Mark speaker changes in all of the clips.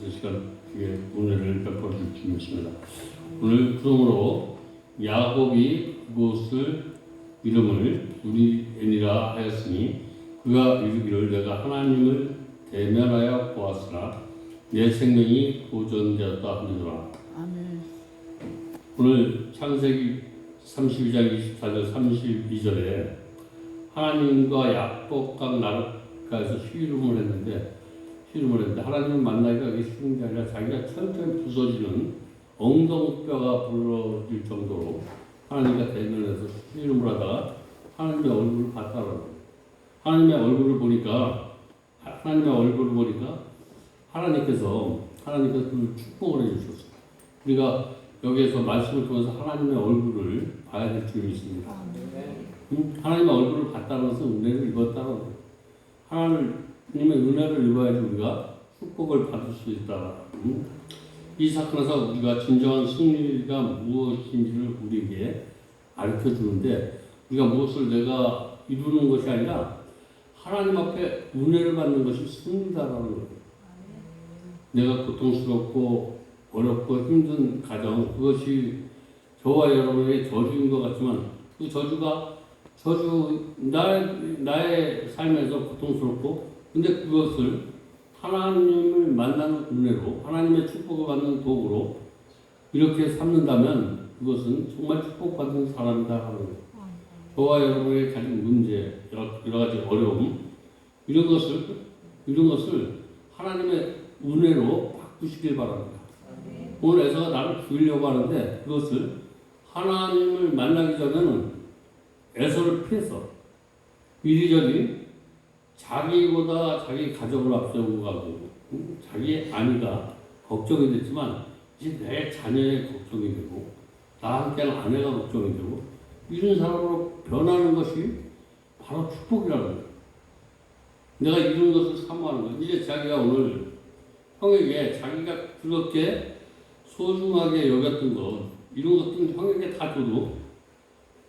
Speaker 1: 하나님께서 시간 뒤에 은혜를 베풀어 주시겠습니다. 오늘 그러므로 야곱이 그곳을 이름을 우리 애니라 하였으니 그가 이르기를 내가 하나님을 대면하여 보았으나 내 생명이 보존되었다 하느니라.
Speaker 2: 아멘.
Speaker 1: 오늘 창세기 32장 24절 32절에 하나님과 약속과 나라가에서 쉬름을 했는데 쉬름을 했는데 하나님을 만나기가 이게 쉬운 게 아니라 자기가 천천히 부서지는 엉덩뼈가 부러질 정도로 하나님과 대면해서 쉬름을 하다가 하나님의 얼굴을 봤다는 거예요. 하나님의 얼굴을 보니까 하나님의 얼굴을 보니까 하나님께서 하나님께서 그 축복을 해주셨어요. 우리가 여기에서 말씀을 통해서 하나님의 얼굴을 봐야 될 줄이 있습니다. 음, 하나님의 얼굴을 봤다는 것은 은혜를 입었다는 거예요. 하나님 의 은혜를 입어야지 우리가 축복을 받을 수 있다. 음? 이 사건에서 우리가 진정한 승리가 무엇인지를 우리에게 가르쳐 주는데 우리가 무엇을 내가 이루는 것이 아니라 하나님 앞에 은혜를 받는 것이 승리다라는 거예요. 내가 고통스럽고 어렵고 힘든 가정 그것이 저와 여러분의 저주인 것 같지만 그 저주가 저주 나의 나의 삶에서 고통스럽고 근데 그것을 하나님을 만나는 은혜로 하나님의 축복을 받는 도구로 이렇게 삼는다면 그것은 정말 축복받은 사람이다 하는. 저와 여러분의 가진 문제 여러, 여러 가지 어려움 이런 것을 이런 것을 하나님의 은혜로 바꾸시길 바랍니다. 오늘 에서가 나를 죽이려고 하는데 그것을 하나님을 만나기 전에는 에서를 피해서 이리저리 자기보다 자기 가족을 앞세우고 가고 음, 자기 아내가 걱정이 됐지만 이제 내 자녀의 걱정이 되고 나와 함께하는 아내가 걱정이 되고 이런 사람으로 변하는 것이 바로 축복이라는 거예요. 내가 이런 것을 사모하는 거예요. 이제 자기가 오늘 형에게 자기가 그렇게 소중하게 여겼던 것, 이런 것들은 형에게 다 줘도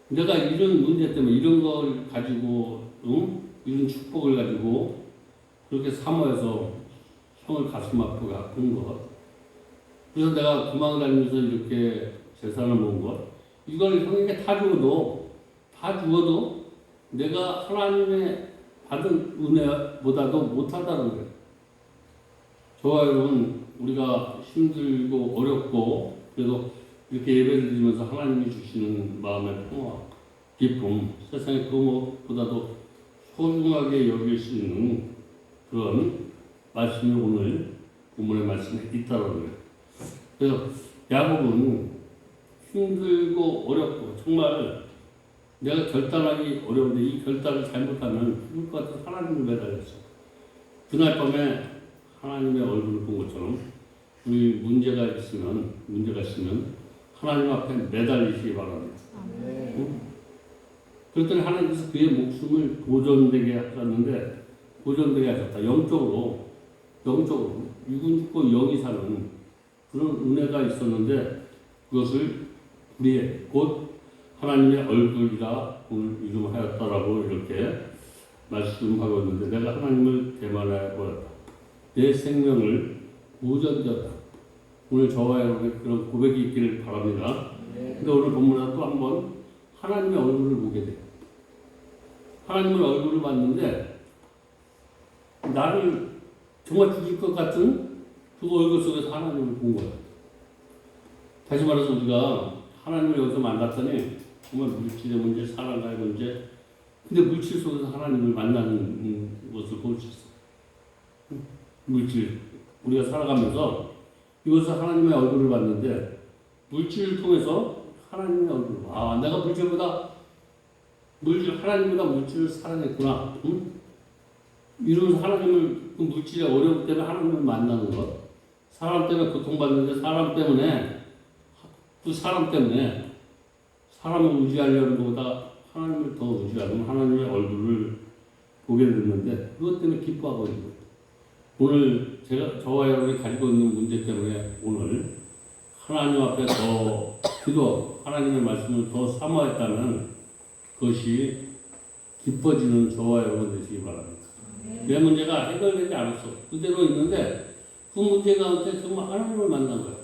Speaker 1: 내가 이런 문제 때문에 이런 걸 가지고, 응? 이런 축복을 가지고 그렇게 사모해서 형을 가슴 아프게 아픈 것. 그래서 내가 도망 다니면서 이렇게 재산을 모은 것, 이걸 형에게 다 주어도, 다 주어도 내가 하나님의 받은 은혜보다도 못하다는 거예요. 저와 여러분, 우리가 힘들고 어렵고, 그래도 이렇게 예배를 드리면서 하나님이 주시는 마음의 평화, 기쁨, 세상에 그 무엇보다도 소중하게 여길 수 있는 그런 말씀이 오늘 본문의 말씀에 있다는 거예요. 그래서 야곱은 힘들고 어렵고 정말 내가 결단하기 어려운데 이 결단을 잘못하면 죽을 것 같아서 하나님을 매달렸어. 그날 밤에 하나님의 얼굴을 본 것처럼 우리 문제가 있으면 문제가 있으면 하나님 앞에 매달리시기 바랍니다. 응? 그랬더니 하나님께서 그의 목숨을 보존되게 하셨는데 보존되게 하셨다. 영적으로 영적으로 죽고 영이 사는 그런 은혜가 있었는데 그것을 우리의 곧 하나님의 얼굴이라 오늘 이름하였다라고 이렇게 말씀하고 있는데 내가 하나님을 대만하여 보았다. 내 생명을 보존되었다. 오늘 저와 여러분의 그런 고백이 있기를 바랍니다. 근데 오늘 본문에 또 한번 하나님의 얼굴을 보게 돼요. 하나님의 얼굴을 봤는데 나를 정말 죽일 것 같은 그 얼굴 속에서 하나님을 본 거예요. 다시 말해서 우리가 하나님을 여기서 만났더니 정말 물질의 문제, 사랑과의 문제, 근데 물질 속에서 하나님을 만나는 것을 볼 수 있어. 물질. 우리가 살아가면서 이것을 하나님의 얼굴을 봤는데 물질을 통해서 하나님의 얼굴. 아, 내가 물질보다 물질 하나님보다 물질을 사랑했구나. 응? 이러면서 하나님을 그 물질의 어려움 때문에 하나님을 만나는 것. 사람 때문에 고통받는데 사람 때문에 그 사람 때문에 사람을 의지하려는 것보다 하나님을 더 의지하는 하나님의 얼굴을 보게 됐는데 그것 때문에 기뻐하고 있는 거예요. 오늘 제가 저와 여러분이 가지고 있는 문제 때문에 오늘 하나님 앞에 더 기도, 하나님의 말씀을 더 사모했다면 그것이 기뻐지는 저와 여러분 되시기 바랍니다. 내 문제가 해결되지 않았어. 그대로 있는데 그 문제 가운데 정말 하나님을 만난 거야.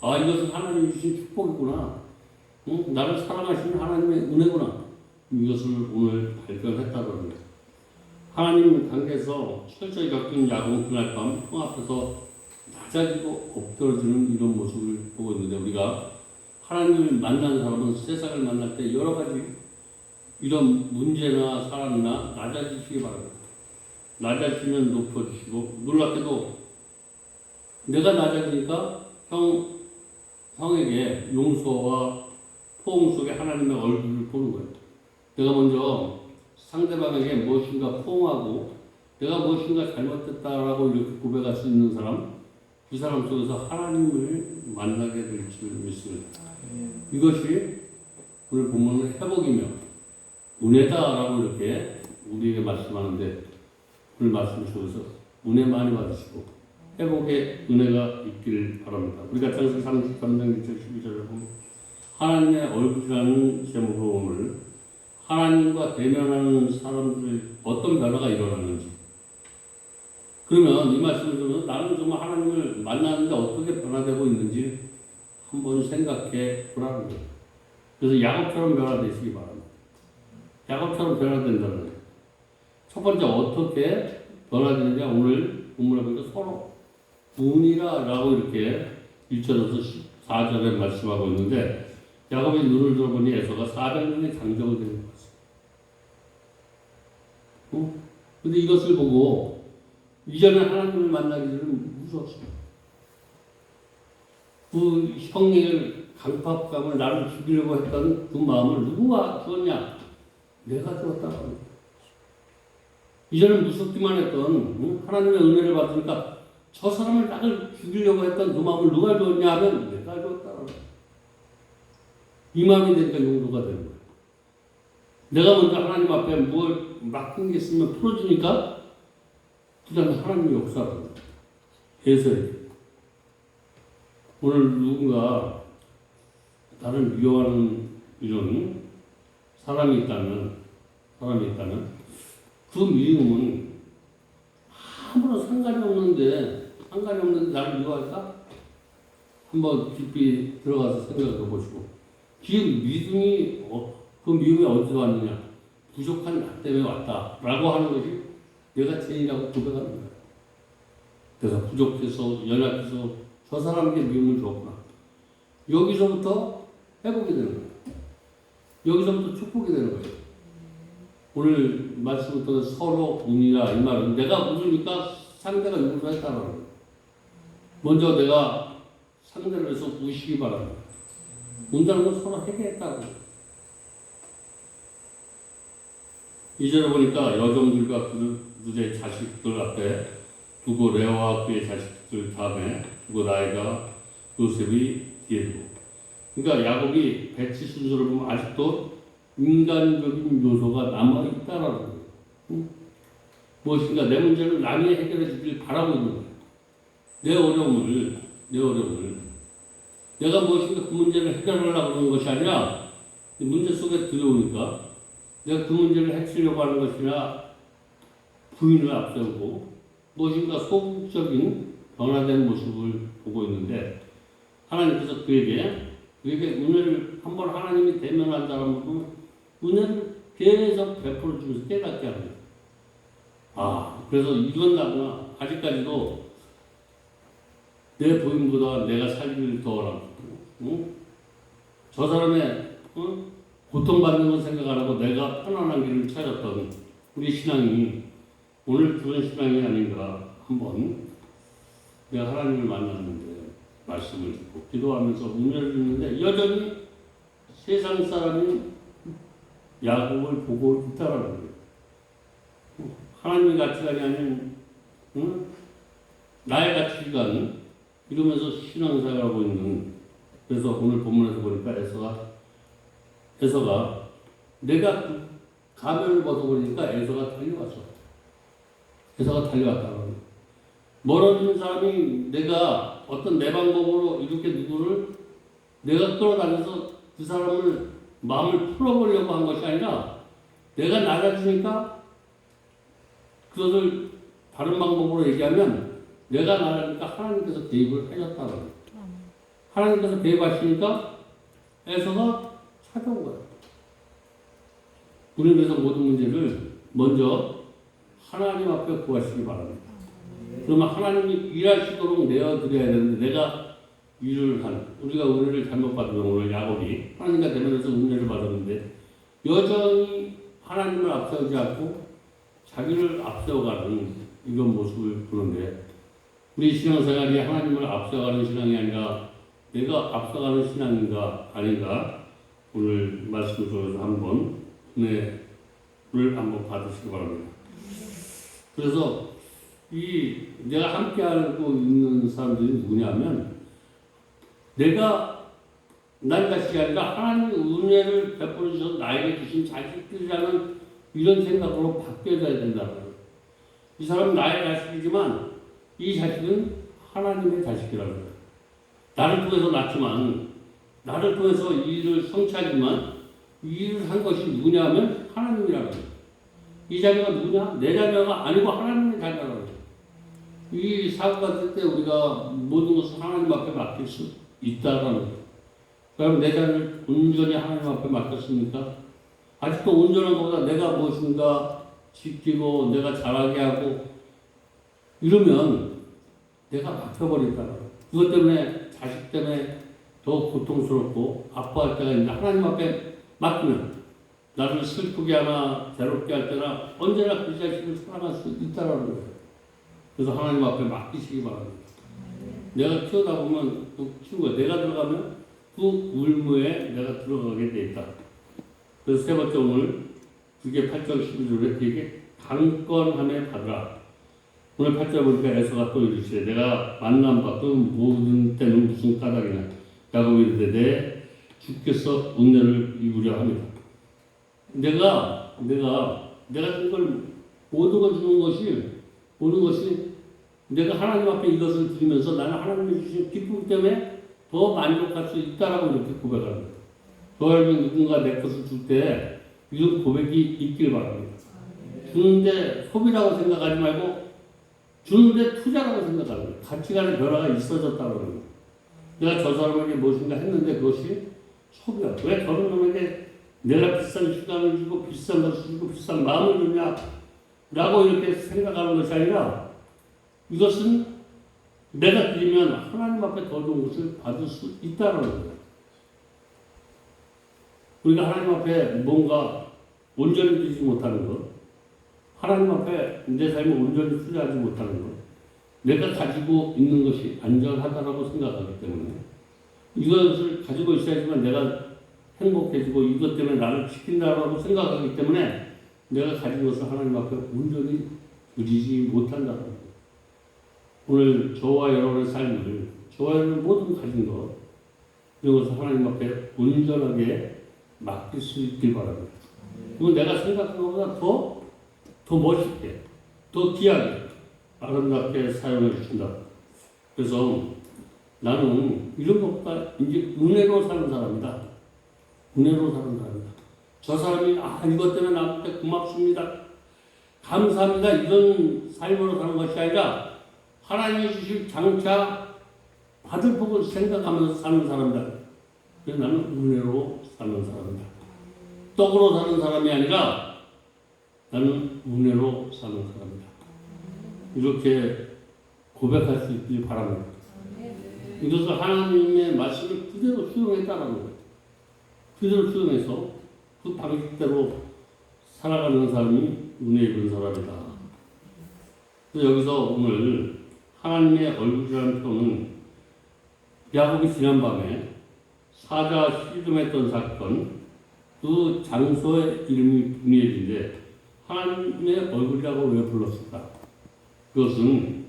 Speaker 1: 아 이것은 하나님이 주신 축복이구나. 응? 나를 사랑하시는 하나님의 은혜구나. 이것을 오늘 발견했다는 거예요. 하나님 관계에서 철저히 겪은 야공 그날 밤 형 앞에서 낮아지고 엎드러지는 이런 모습을 보고 있는데 우리가 하나님을 만난 사람은 세상을 만날 때 여러 가지 이런 문제나 사람이나 낮아지시기 바랍니다. 낮아지면 높아지시고 놀랍게도 내가 낮아지니까 형 형에게 용서와 포옹 속에 하나님의 얼굴을 보는 거예요. 내가 먼저 상대방에게 무엇인가 포옹하고 내가 무엇인가 잘못됐다라고 이렇게 고백할 수 있는 사람, 그 사람 속에서 하나님을 만나게 될 줄 믿습니다. 이것이 오늘 본문의 회복이며 은혜다라고 이렇게 우리에게 말씀하는데 오늘 말씀 속에서 은혜 많이 받으시고 회복의 은혜가 있기를 바랍니다. 우리가 장세 33장 12절을 보면 하나님의 얼굴이라는 제목으로 오늘 하나님과 대면하는 사람들 어떤 변화가 일어나는지 그러면 이 말씀을 들으면 나는 정말 하나님을 만나는데 어떻게 변화되고 있는지 한번 생각해 보라는 거예요. 그래서 야곱처럼 변화되시기 바랍니다. 야곱처럼 변화된다는 거예요. 첫 번째 어떻게 변화되느냐 오늘 본문에 보니까 서로 운이라라고 이렇게 1절에서 4절에 말씀하고 있는데 야곱의 눈을 들어보니 에서가 400년의 장정을 되는 것 같습니다. 어? 근데 이것을 보고 이전에 하나님을 만나기 전에는 무서웠습니다. 그 형의 강팍감을 나를 죽이려고 했던 그 마음을 누구가 주었냐? 내가 주었다고 합니다. 이전에 무섭기만 했던 응? 하나님의 은혜를 받으니까 저 사람을 나를 죽이려고 했던 그 마음을 누가 주었냐 하면 내가 주었다. 이 마음이 되니까 용도가 되는 거예요. 내가 먼저 하나님 앞에 뭘 맡긴 게 있으면 풀어주니까 그 다음에 하나님의 역사를 해서야 오늘 누군가 나를 미워하는 이런 사람이 있다면 사람이 있다면 그 미움은 아무런 상관이 없는데 상관이 없는데 나를 미워할까? 한번 깊이 들어가서 생각해 보시고 지금 믿음이 어, 그 미움이 어디서 왔느냐? 부족한 나 때문에 왔다라고 하는 것이 내가 죄인이라고 고백하는 거야. 내가 부족해서 연약해서 저 사람에게 미움을 줬구나. 여기서부터 회복이 되는 거야. 여기서부터 축복이 되는 거예요. 오늘 말씀부터 서로 운이라 이 말은 내가 웃으니까 상대가 용서 했다는 거예요. 먼저 내가 상대를 해서 우시기 바랍니다. 운다는 건 서로 해결했다고. 이전에 보니까 여종들과 그들 의 자식들 앞에 두고 레아와 그의 자식들 다음에 두고 라이가 요셉이 뒤에 두고 그러니까 야곱이 배치 순서를 보면 아직도 인간적인 요소가 남아있다라는 거예요. 응? 무엇인가 내 문제를 남이 해결해 주길 바라고 있는 거예요. 내 어려움을, 내 어려움을. 내가 무엇인가 그 문제를 해결하려고 하는 것이 아니라 이 문제 속에 들어오니까 내가 그 문제를 해치려고 하는 것이나 부인을 앞세우고 무엇인가 소극적인 변화된 모습을 보고 있는데 하나님께서 그에게 그에게 은혜를 한번 하나님이 대면한 사람은 은혜를 계속 베풀어 주면서 깨닫게 합니다. 아, 그래서 이건 나구나. 아직까지도 내 부인보다 내가 살기를 더하라고. 응? 저 사람의 응? 고통받는 건 생각 안 하고 내가 편안한 길을 찾았던 우리 신앙이 오늘 그런 신앙이 아닌가 한번 내가 하나님을 만났는데 말씀을 듣고 기도하면서 은혜를 듣는데 여전히 세상 사람이 야곱을 보고 있다라는 거예요. 하나님의 가치관이 아닌 응? 나의 가치관 이러면서 신앙생활하고 있는 그래서 오늘 본문에서 보니까 에서가 에서가 내가 그 가면을 벗어보니까 에서가 달려왔어. 에서가 달려왔다는 거예요. 멀어지는 사람이 내가 어떤 내 방법으로 이렇게 누구를 내가 끌어다녀서 그 사람을 마음을 풀어보려고 한 것이 아니라 내가 낮아지니까 그것을 다른 방법으로 얘기하면 내가 낮아지니까 하나님께서 개입을 해줬다는 거예요. 하나님께서 개입하시니까 에서가 찾아온 거예요. 우리는 그래서 모든 문제를 먼저 하나님 앞에 구하시기 바랍니다. 그러면 하나님이 일하시도록 내어드려야 되는데 내가 일을 한 우리가 은혜를 잘못 받으면 오늘 야곱이 하나님과 대면해서 은혜를 받았는데 여전히 하나님을 앞세우지 않고 자기를 앞세워가는 이런 모습을 보는데 우리 신앙생활이 하나님을 앞서가는 신앙이 아니라 내가 앞서가는 신앙인가 아닌가 오늘 말씀을 통해서 한번 은혜를 한번 받으시기 바랍니다. 그래서 이 내가 함께 알고 있는 사람들이 누구냐면 내가 난 자식이 아니라 하나님의 은혜를 베풀어 주셔서 나에게 주신 자식들이라는 이런 생각으로 바뀌어야 된다는. 이 사람은 나의 자식이지만 이 자식은 하나님의 자식이라는 거예요. 나를 통해서 낳지만 나를 통해서 이 일을 성취하지만 이 일을 한 것이 누구냐면 하나님이라는 거예요. 이 자녀가 누구냐? 내 자녀가 아니고 하나님의 거예요. 이 사고가 뜰 때 우리가 모든 것을 하나님 앞에 맡길 수 있다라는 거예요. 그럼 내 자녀를 온전히 하나님 앞에 맡겼습니까? 아직도 온전한 것보다 내가 무엇인가 지키고 내가 잘하게 하고 이러면 내가 막혀버린다는 거예요. 그것 때문에 자식 때문에 더 고통스럽고 아파할 때가 있는데 하나님 앞에 맡기면 나를 슬프게 하나 괴롭게 할 때나 언제나 그 자식을 사랑할 수 있다라는 거예요. 그래서 하나님 앞에 맡기시기 바랍니다. 내가 키우다 보면 그 키우고 내가 들어가면 그 울무에 내가 들어가게 돼 있다. 그래서 세 번째 오늘 그게 8절 12절에 되게 강건함에 받으라. 오늘 8절 보니까 에서가 또 이르시되 내가 만남 받던 모든 때는 무슨 까닭이냐. 야곱이 이르되 내 주께서 은혜를 입으려 합니다. 내가 내가 내가 이걸 걸 주는 것이 모든 것이 내가 하나님 앞에 이것을 드리면서 나는 하나님이 주신 기쁨 때문에 더 만족할 수 있다라고 이렇게 거예요. 저에게 누군가 내 것을 줄 때 이런 고백이 있길 바랍니다. 주는데 소비라고 생각하지 말고 주는데 투자라고 생각하는. 가치관의 변화가 있어졌다고 거예요. 내가 저 사람에게 무엇인가 했는데 그것이 소비야. 왜 저런 놈에게 내가 비싼 시간을 주고 비싼 것을 주고 비싼 마음을 주냐? 라고 이렇게 생각하는 것이 아니라 이것은 내가 드리면 하나님 앞에 더 좋은 것을 받을 수 있다는 거예요. 우리가 하나님 앞에 뭔가 온전히 드리지 못하는 것, 하나님 앞에 내 삶을 온전히 투자하지 못하는 것, 내가 가지고 있는 것이 안전하다라고 생각하기 때문에 이것을 가지고 있어야지만 내가 행복해지고 이것 때문에 나를 지킨다라고 생각하기 때문에 내가 것을 하나님 앞에 온전히 드리지 못한다는 거예요. 오늘 저와 여러분의 삶을 저와 여러분의 모든 가진 것 이런 것을 하나님 앞에 온전하게 맡길 수 있길 바랍니다. 그리고 내가 생각한 것보다 더, 더 멋있게, 더 귀하게, 아름답게 사용해 주신다. 그래서 나는 이런 것보다 이제 은혜로 사는 사람이다. 은혜로 사는 사람이다. 저 사람이 아 이것 때문에 나한테 고맙습니다. 감사합니다. 이런 삶으로 사는 것이 아니라 하나님이 주실 장차 받을 복을 생각하면서 사는 사람이다. 그래서 나는 은혜로 사는 사람이다. 떡으로 사는 사람이 아니라 나는 은혜로 사는 사람이다. 이렇게 고백할 수 있길 바랍니다. 이것을 하나님의 말씀을 그대로 수용했다라는 거예요. 그대로 수용해서 그 방식대로 살아가는 사람이 은혜 입은 사람이다. 그래서 여기서 오늘 하나님의 얼굴이라는 표현은 야곱이 지난밤에 사자 시름했던 사건 그 장소의 이름이 분이해진데 하나님의 얼굴이라고 왜 불렀을까? 그것은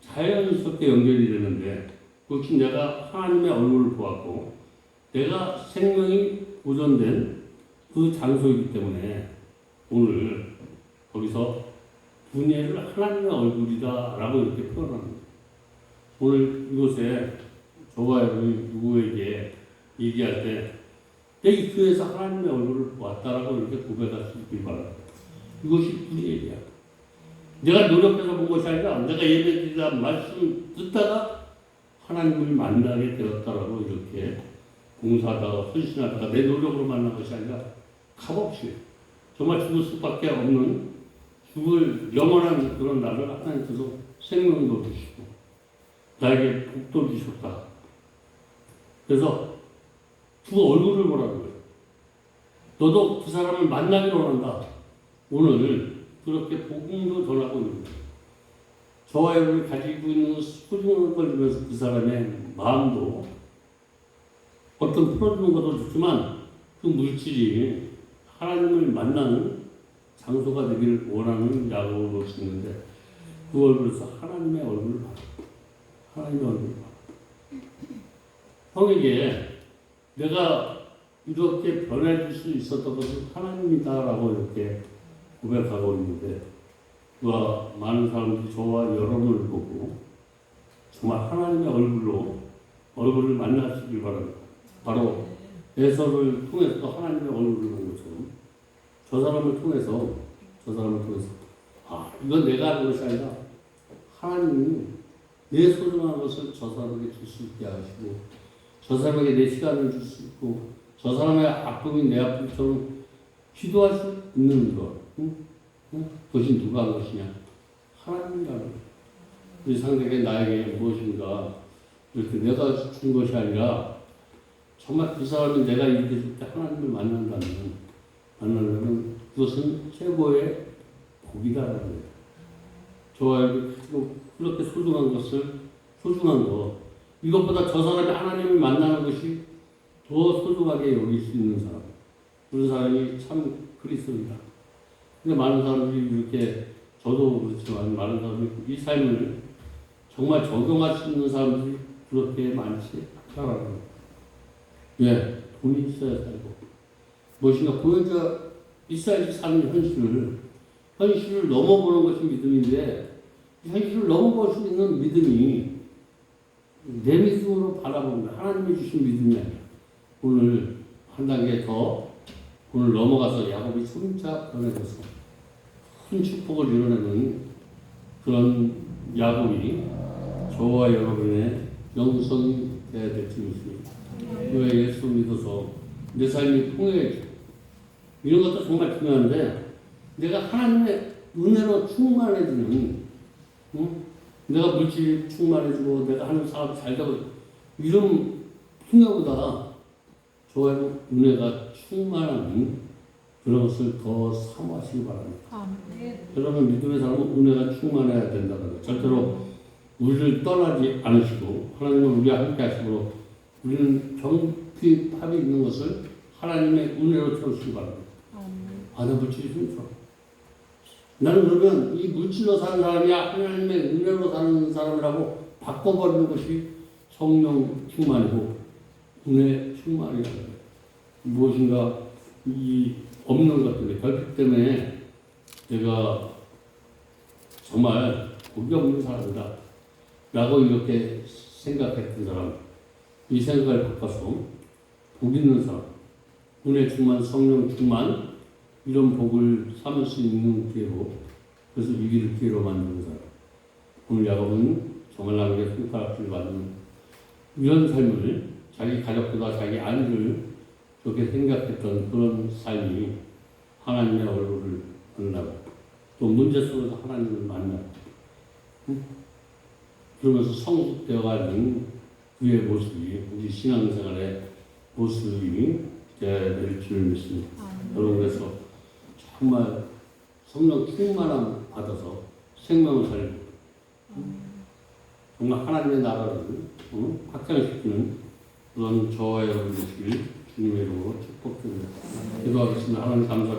Speaker 1: 자연스럽게 연결이 되는데 그것이 내가 하나님의 얼굴을 보았고 내가 생명이 보존된 그 장소이기 때문에 오늘 거기서 분예를 하나님의 얼굴이다라고 이렇게 거예요. 오늘 이곳에 저와 여러분이 누구에게 얘기할 때내 교회에서 하나님의 얼굴을 보았다라고 이렇게 고백할 수 있길 바랍니다. 이것이 불의예요. 내가 노력해서 본 것이 아니라 내가 예배드리다 말씀 듣다가 하나님을 만나게 되었다라고 이렇게 봉사하다가 헌신하다가 내 노력으로 만난 것이 아니라 값없이 정말 죽을 수밖에 없는 죽을 영원한 그런 나를 하나님께서 생명도 주시고 나에게 복도 주셨다. 그래서 그 얼굴을 보라는 거예요. 너도 그 사람을 만나기를 원한다. 오늘 그렇게 복음도 전하고 있는 거예요. 저와 여러분이 가지고 있는 소중한 걸 주면서 그 사람의 마음도 어떤 풀어주는 것도 좋지만 그 물질이 하나님을 만나는 장소가 되기를 원하는 야구로 쓰는데 그 얼굴에서 하나님의 얼굴을 봐. 하나님의 얼굴을 봐. 형에게 내가 이렇게 변해줄 수 있었던 것은 하나님이다라고 이렇게 고백하고 있는데 그와 많은 사람들이 저와 여러분을 보고 정말 하나님의 얼굴로 얼굴을 만나시길 바랍니다. 바로 에서를 통해서 하나님의 얼굴을 본 것처럼 저 사람을 통해서 저 사람을 통해서 아 이건 내가 하는 것이 아니라 하나님이 내 소중한 것을 저 사람에게 줄 수 있게 하시고 저 사람에게 내 시간을 줄 수 있고 저 사람의 아픔이 내 아픔처럼 기도할 수 있는 것 응? 응? 그것이 누가 한 것이냐 하나님이라는 것. 이 상대가 나에게 무엇인가 이렇게 내가 준 것이 아니라 정말 그 사람이 내가 이렇게 줄때 하나님을 만난다면 만나려면 그것은 최고의 복이다라는 거예요. 저와 그렇게 소중한 것을 소중한 것 이것보다 저 사람이 하나님을 만나는 것이 더 소중하게 여길 수 있는 사람 그런 사람이 참 그리스도입니다. 근데 많은 사람들이 이렇게 저도 그렇지만 많은 사람들이 이 삶을 정말 적용할 수 있는 사람들이 그렇게 많지 거예요. 예, 돈이 있어야 살고 무엇인가 보여져 있어야지 사는 현실을 현실을 넘어보는 것이 믿음인데 현실을 넘어볼 수 있는 믿음이 내 믿음으로 바라봅니다. 하나님이 주신 믿음이 아니라 오늘 한 단계 더 오늘 넘어가서 야곱이 손자 변해져서 큰 축복을 이뤄내는 그런 야곱이 저와 여러분의 영성이 되어야 될지 믿습니다. 왜 예수 믿어서 내 삶이 통해야지. 이런 것도 정말 중요한데 내가 하나님의 은혜로 충만해지는 응? 내가 물질 충만해지고 내가 하는 사업 잘 되고 이런 풍요보다 저의 은혜가 충만한 그런 것을 더 사모하시기 바랍니다. 여러분 믿음의 사람은 은혜가 충만해야 된다는 거 절대로 우리를 떠나지 않으시고 하나님은 우리와 함께 하시고 우리는 경핍함이 있는 것을 하나님의 은혜로 채우시기 바랍니다. 아, 나 물질이 힘들어. 나는 그러면 이 물질로 사는 사람이 하나님의 은혜로 사는 사람이라고 바꿔버리는 것이 성령 충만이고 은혜 충만이라는 거예요. 무엇인가 이 없는 것 때문에 결핍 때문에 내가 정말 복이 없는 사람이다 라고 이렇게 생각했던 사람 이 생각을 바꿔서 복 있는 사람 은혜 충만 성령 충만 이런 복을 삼을 수 있는 기회로 그래서 위기를 기회로 만드는 사람 오늘 야곱은 정말 남에게 손가락질 받는 이런 삶을 자기 가족보다 자기 아내를 그렇게 생각했던 그런 삶이 하나님의 얼굴을 만나고 또 문제 속에서 하나님을 만나고 응? 그러면서 성숙되어가는 그의 모습이 우리 신앙생활의 모습이 될줄 믿습니다. 여러분 그래서 정말 성령 충만함 받아서 생명을 살리고 정말 하나님의 나라를 어? 확장시키는 그런 저와 여러분 되시길 주님의 이름으로 축복드립니다. 기도하겠습니다. 하나님 감사합니다.